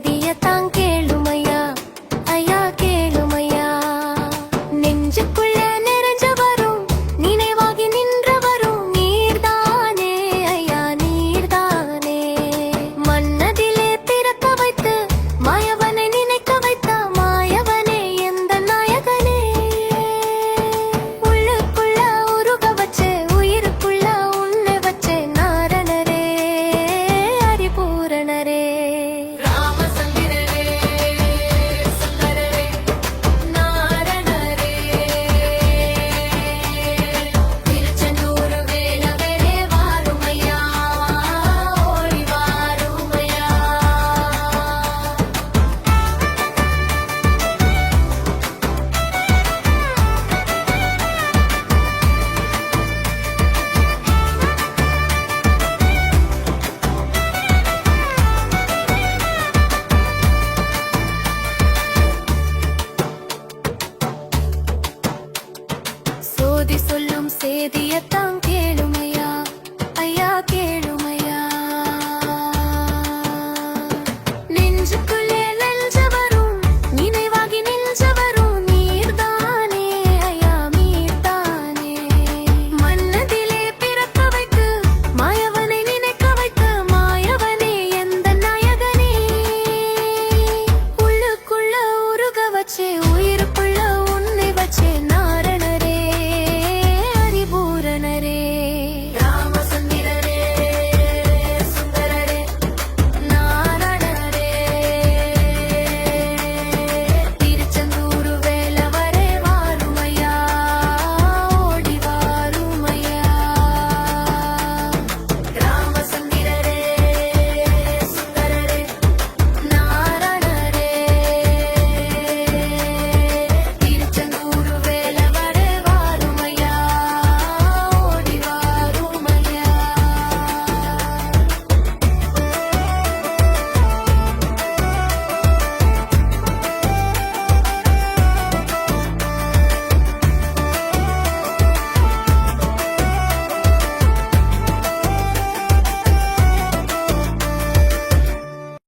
第一当 செய்தியத்தான் கேளுமையா? ஐயா கேளு.